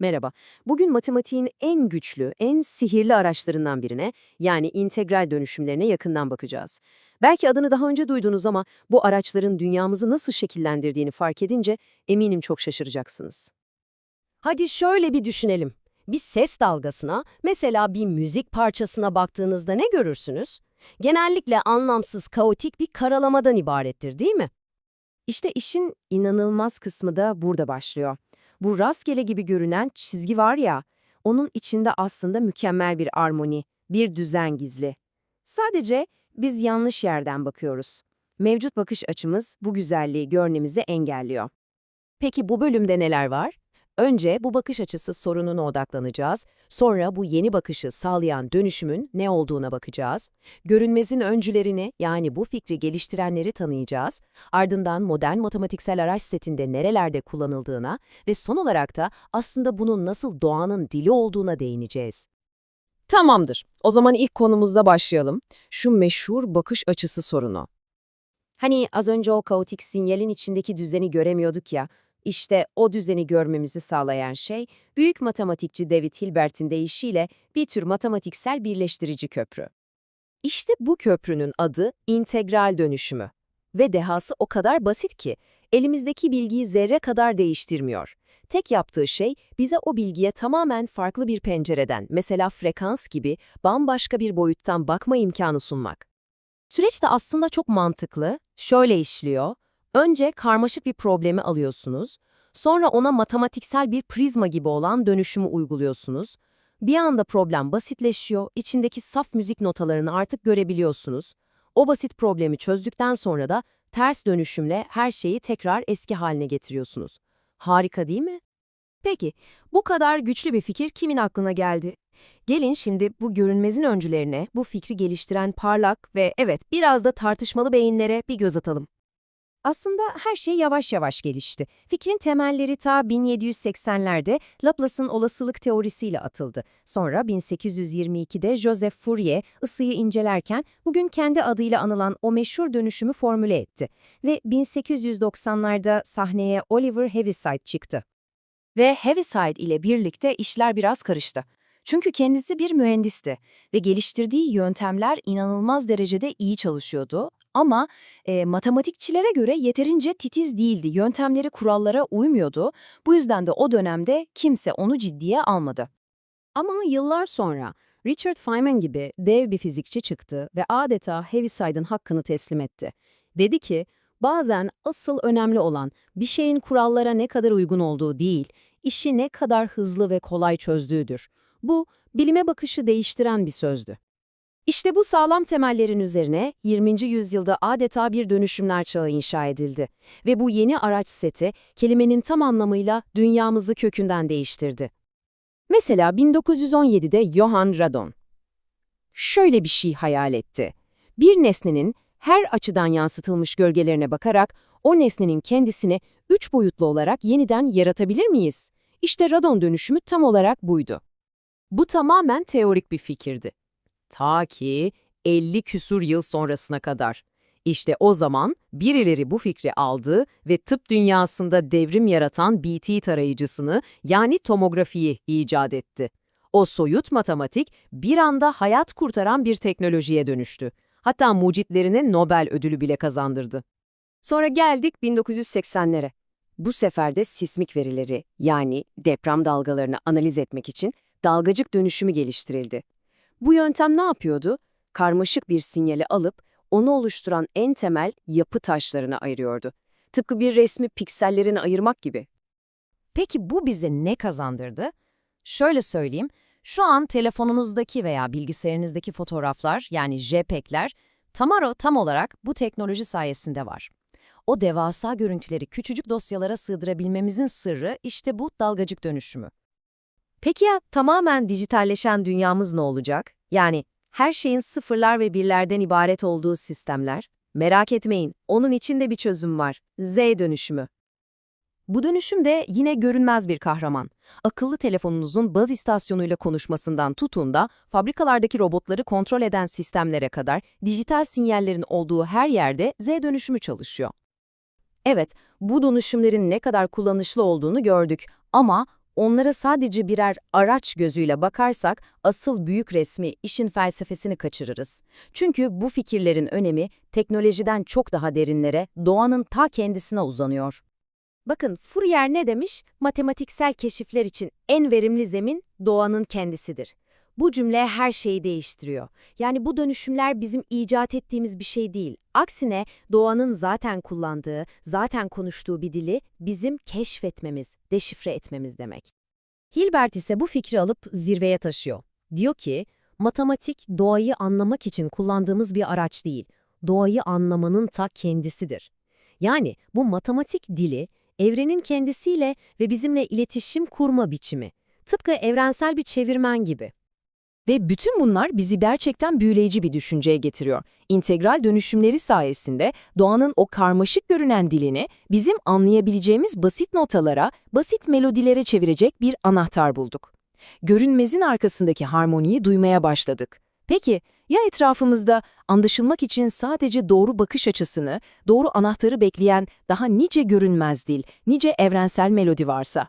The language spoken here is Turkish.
Merhaba. Bugün matematiğin en güçlü, en sihirli araçlarından birine, yani integral dönüşümlerine yakından bakacağız. Belki adını daha önce duydunuz ama bu araçların dünyamızı nasıl şekillendirdiğini fark edince eminim çok şaşıracaksınız. Hadi şöyle bir düşünelim. Bir ses dalgasına, mesela bir müzik parçasına baktığınızda ne görürsünüz? Genellikle anlamsız, kaotik bir karalamadan ibarettir değil mi? İşte işin inanılmaz kısmı da burada başlıyor. Bu rastgele gibi görünen çizgi var ya, onun içinde aslında mükemmel bir armoni, bir düzen gizli. Sadece biz yanlış yerden bakıyoruz. Mevcut bakış açımız bu güzelliği görmemizi engelliyor. Peki bu bölümde neler var? Önce bu bakış açısı sorununa odaklanacağız, sonra bu yeni bakışı sağlayan dönüşümün ne olduğuna bakacağız, görünmezin öncülerini yani bu fikri geliştirenleri tanıyacağız, ardından modern matematiksel araç setinde nerelerde kullanıldığına ve son olarak da aslında bunun nasıl doğanın dili olduğuna değineceğiz. Tamamdır. O zaman ilk konumuzda başlayalım. Şu meşhur bakış açısı sorunu. Hani az önce o kaotik sinyalin içindeki düzeni göremiyorduk ya, işte o düzeni görmemizi sağlayan şey, büyük matematikçi David Hilbert'in deyişiyle bir tür matematiksel birleştirici köprü. İşte bu köprünün adı integral dönüşümü. Ve dehası o kadar basit ki, elimizdeki bilgiyi zerre kadar değiştirmiyor. Tek yaptığı şey bize o bilgiye tamamen farklı bir pencereden, mesela frekans gibi bambaşka bir boyuttan bakma imkanı sunmak. Süreç de aslında çok mantıklı, şöyle işliyor. Önce karmaşık bir problemi alıyorsunuz, sonra ona matematiksel bir prizma gibi olan dönüşümü uyguluyorsunuz. Bir anda problem basitleşiyor, içindeki saf müzik notalarını artık görebiliyorsunuz. O basit problemi çözdükten sonra da ters dönüşümle her şeyi tekrar eski haline getiriyorsunuz. Harika değil mi? Peki, bu kadar güçlü bir fikir kimin aklına geldi? Gelin şimdi bu görünmezin öncülerine, bu fikri geliştiren parlak ve evet biraz da tartışmalı beyinlere bir göz atalım. Aslında her şey yavaş yavaş gelişti. Fikrin temelleri ta 1780'lerde Laplace'ın olasılık teorisiyle atıldı. Sonra 1822'de Joseph Fourier ısıyı incelerken bugün kendi adıyla anılan o meşhur dönüşümü formüle etti. Ve 1890'larda sahneye Oliver Heaviside çıktı. Ve Heaviside ile birlikte işler biraz karıştı. Çünkü kendisi bir mühendisti ve geliştirdiği yöntemler inanılmaz derecede iyi çalışıyordu ama e, matematikçilere göre yeterince titiz değildi, yöntemleri kurallara uymuyordu. Bu yüzden de o dönemde kimse onu ciddiye almadı. Ama yıllar sonra Richard Feynman gibi dev bir fizikçi çıktı ve adeta Heaviside'ın hakkını teslim etti. Dedi ki, bazen asıl önemli olan bir şeyin kurallara ne kadar uygun olduğu değil, işi ne kadar hızlı ve kolay çözdüğüdür. Bu, bilime bakışı değiştiren bir sözdü. İşte bu sağlam temellerin üzerine 20. yüzyılda adeta bir dönüşümler çağı inşa edildi. Ve bu yeni araç seti kelimenin tam anlamıyla dünyamızı kökünden değiştirdi. Mesela 1917'de Johann Radon şöyle bir şey hayal etti. Bir nesnenin her açıdan yansıtılmış gölgelerine bakarak o nesnenin kendisini üç boyutlu olarak yeniden yaratabilir miyiz? İşte radon dönüşümü tam olarak buydu. Bu tamamen teorik bir fikirdi. Ta ki 50 küsur yıl sonrasına kadar. İşte o zaman birileri bu fikri aldı ve tıp dünyasında devrim yaratan BT tarayıcısını yani tomografiyi icat etti. O soyut matematik bir anda hayat kurtaran bir teknolojiye dönüştü. Hatta mucitlerine Nobel ödülü bile kazandırdı. Sonra geldik 1980'lere. Bu sefer de sismik verileri yani deprem dalgalarını analiz etmek için dalgacık dönüşümü geliştirildi. Bu yöntem ne yapıyordu? Karmaşık bir sinyali alıp onu oluşturan en temel yapı taşlarına ayırıyordu. Tıpkı bir resmi piksellerine ayırmak gibi. Peki bu bize ne kazandırdı? Şöyle söyleyeyim, şu an telefonunuzdaki veya bilgisayarınızdaki fotoğraflar yani JPEG'ler Tamaro tam olarak bu teknoloji sayesinde var. O devasa görüntüleri küçücük dosyalara sığdırabilmemizin sırrı işte bu dalgacık dönüşümü. Peki ya tamamen dijitalleşen dünyamız ne olacak? Yani her şeyin sıfırlar ve birlerden ibaret olduğu sistemler? Merak etmeyin, onun içinde bir çözüm var. Z dönüşümü. Bu dönüşüm de yine görünmez bir kahraman. Akıllı telefonunuzun baz istasyonuyla konuşmasından tutun da fabrikalardaki robotları kontrol eden sistemlere kadar dijital sinyallerin olduğu her yerde Z dönüşümü çalışıyor. Evet, bu dönüşümlerin ne kadar kullanışlı olduğunu gördük ama onlara sadece birer araç gözüyle bakarsak asıl büyük resmi, işin felsefesini kaçırırız. Çünkü bu fikirlerin önemi teknolojiden çok daha derinlere, doğanın ta kendisine uzanıyor. Bakın Fourier ne demiş? Matematiksel keşifler için en verimli zemin doğanın kendisidir. Bu cümle her şeyi değiştiriyor. Yani bu dönüşümler bizim icat ettiğimiz bir şey değil. Aksine doğanın zaten kullandığı, zaten konuştuğu bir dili bizim keşfetmemiz, deşifre etmemiz demek. Hilbert ise bu fikri alıp zirveye taşıyor. Diyor ki, matematik doğayı anlamak için kullandığımız bir araç değil, doğayı anlamanın ta kendisidir. Yani bu matematik dili, evrenin kendisiyle ve bizimle iletişim kurma biçimi. Tıpkı evrensel bir çevirmen gibi. Ve bütün bunlar bizi gerçekten büyüleyici bir düşünceye getiriyor. İntegral dönüşümleri sayesinde doğanın o karmaşık görünen dilini bizim anlayabileceğimiz basit notalara, basit melodilere çevirecek bir anahtar bulduk. Görünmezin arkasındaki harmoniyi duymaya başladık. Peki ya etrafımızda anlaşılmak için sadece doğru bakış açısını, doğru anahtarı bekleyen daha nice görünmez dil, nice evrensel melodi varsa?